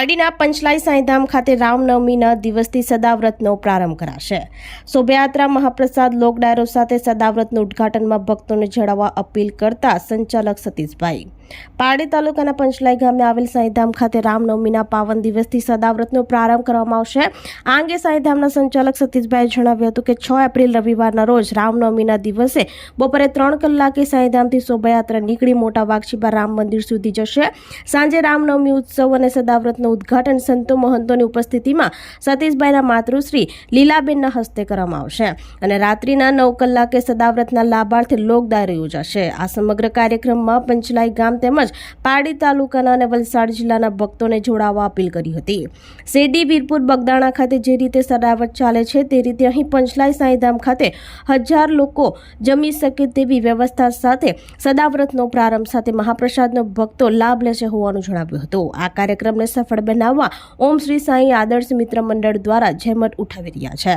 પારડીના પંચલાઈ સાંઈધામ ખાતે રામનવમીના દિવસથી સદાવ્રતનો પ્રારંભ કરાશે. શોભાયાત્રા મહાપ્રસાદ લોકડાયરો સાથે સદાવ્રતનું ઉદ્ઘાટનમાં ભક્તોને જળવવા અપીલ કરતા સંચાલક સતીશભાઈ પારડી તાલુકાના પંચલાઈ ગામે આવેલ સાંઈધામ ખાતે રામનવમીના પાવન દિવસથી સદાવ્રતનો પ્રારંભ કરવામાં આવશે. આ અંગે સાંઈધામના સંચાલક સતીશભાઈએ જણાવ્યું હતું કે છ એપ્રિલ રવિવારના રોજ રામનવમીના દિવસે બપોરે ત્રણ કલાકે સાંઈધામથી શોભાયાત્રા નીકળી મોટા વાઘશીબા રામ મંદિર સુધી જશે. સાંજે રામનવમી ઉત્સવ અને સદાવ્રતનું ઉદ્ઘાટન સંતો મહંતોની ઉપસ્થિતિમાં સતીશભાઈના માતૃશ્રી લીલાબેનના હસ્તે કરવામાં આવશે અને રાત્રિના નવ કલાકે સદાવ્રતના લાભાર્થે લોકડાયરો યોજાશે. આ સમગ્ર કાર્યક્રમમાં પંચલાઈ ગામ તેમજ પારડી તાલુકાના અને વલસાડ જિલ્લાના ભક્તોને જોડાવા અપીલ કરી હતી. શેરડી વીરપુર બગદાણા ખાતે જે રીતે સદાવત ચાલે છે તે રીતે અહીં પંચલાઈ સાંઈધામ ખાતે હજાર લોકો જમી શકે તેવી વ્યવસ્થા સાથે સદાવ્રતનો પ્રારંભ સાથે મહાપ્રસાદનો ભક્તો લાભ લેશે હોવાનું જણાવ્યું હતું. આ કાર્યક્રમને સફળ બનાવવા ઓમ શ્રી સાંઈ આદર્શ મિત્ર મંડળ દ્વારા જહેમત ઉઠાવી રહ્યા છે.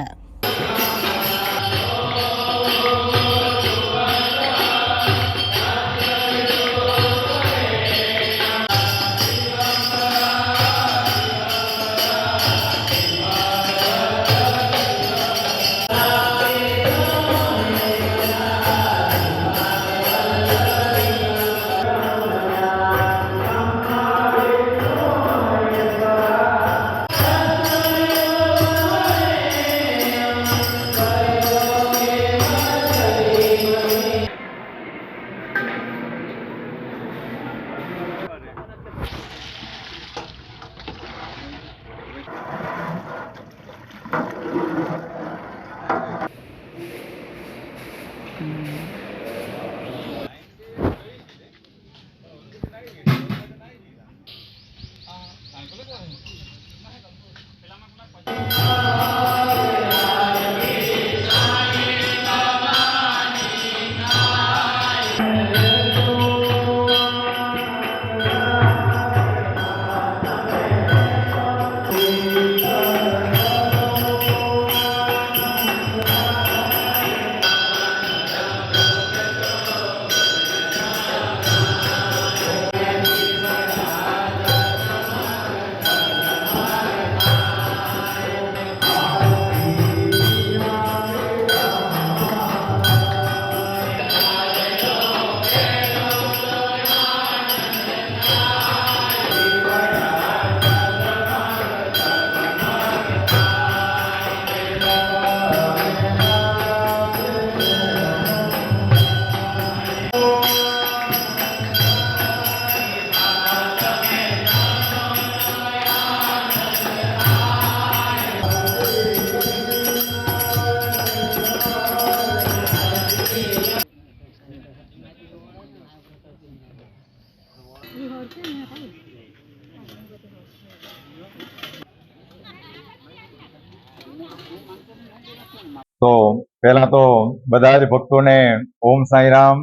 તો પહેલા તો બધા જ ભક્તોને ઓમ સાંઈરામ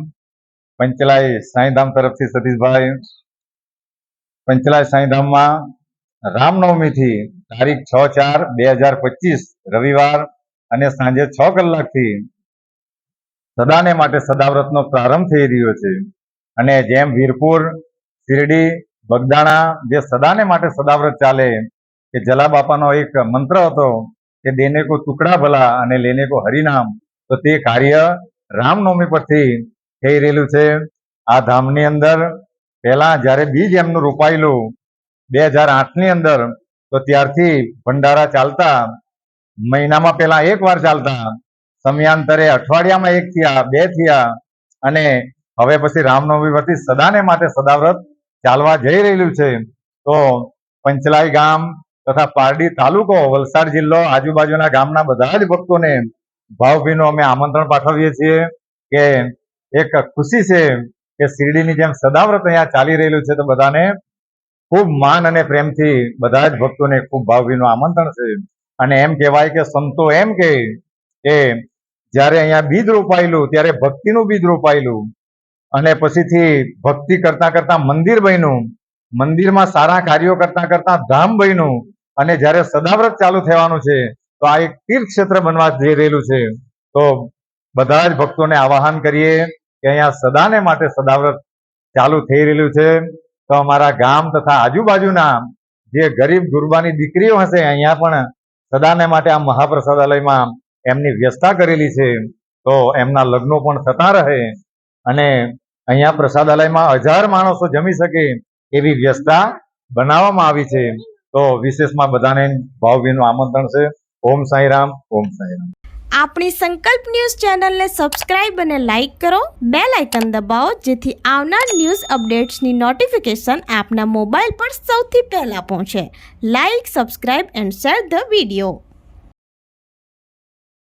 પંચલાઈ સાંઈધામ તરફથી સતીશભાઈ પંચલાય સાંઈધામમાં રામનવમીથી તારીખ છ ચાર બે હજાર પચીસ રવિવાર અને સાંજે છ કલાકથી સદાને માટે સદાવ્રતનો પ્રારંભ થઈ રહ્યો છે. અને જેમ વીરપુર, શિરડી, બગદાણા જે સદાને માટે સદાવ્રત ચાલે, કે જલા બાપાનો એક મંત્ર હતો કે દેને કો ટુકડા ભલા અને લેને કો હરિનામ તો તે કાર્ય રામનવમી પરથી થઈ રહેલું છે. આ ધામની અંદર પહેલા જ્યારે બીજ એમનું રોપાયેલું બે હજાર આઠની અંદર, તો ત્યારથી ભંડારા ચાલતા, મહિનામાં પહેલા એક વાર ચાલતા, સમયાંતરે અઠવાડિયામાં એક થયા, બે થયા, અને હવે પછી રામનવમી પરથી સદાને માટે સદાવ્રત ચાલવા જઈ રહેલું છે. તો પંચલાઈ ગામ તથા પારડી તાલુકો, વલસાડ જિલ્લો, આજુબાજુના ગામના બધા જ ભક્તોને ભાવભીનું અમે આમંત્રણ પાઠવીએ છીએ કે એક ખુશી છે કે શિરડીની જેમ સદાવ્રત અહીંયા ચાલી રહેલું છે તો બધાને ખૂબ માન અને પ્રેમથી બધા જ ભક્તોને ખૂબ ભાવભીનું આમંત્રણ છે. અને એમ કહેવાય કે સંતો એમ કે જ્યારે અહીંયા બીજ રોપાયેલું, ત્યારે ભક્તિનું બીજ રોપાયેલું અને પછીથી ભક્તિ કરતા કરતા મંદિર બન્યું, મંદિરમાં સારા કાર્યો કરતા કરતા ધામ બન્યું અને જ્યારે સદાવ્રત ચાલુ થવાનું છે, તો આ એક તીર્થ ક્ષેત્ર બનવા જઈ રહેલું છે. તો બધા જ ભક્તોને આવાહન કરીએ કે અહીંયા સદાને માટે સદાવ્રત ચાલુ થઈ રહેલું છે. તો અમારા ગામ તથા આજુબાજુના જે ગરીબ ગુરબાની દીકરીઓ હશે, અહીંયા પણ સદાને માટે આ મહાપ્રસાદાલયમાં એમની વ્યવસ્થા કરેલી છે. તો એમના લગ્નો પણ થતા રહે અને અહીંયા પ્રસાદાલયમાં હજાર માણસો જમી શકે એવી વ્યવસ્થા બનાવવામાં આવી છે. તો વિશેષમાં બધાને ભાવભીનું આમંત્રણ છે. ઓમ સાંઈરામ ઓમ સાંઈરામ. આપણી સંકલ્પ ન્યૂઝ ચેનલને સબસ્ક્રાઇબ અને લાઇક કરો. બે લાઇકન દબાવો, જેથી આવનાર ન્યૂઝ અપડેટ્સની નોટિફિકેશન આપના મોબાઈલ પર સૌથી પહેલાં પહોંચે. Like, subscribe and share the video.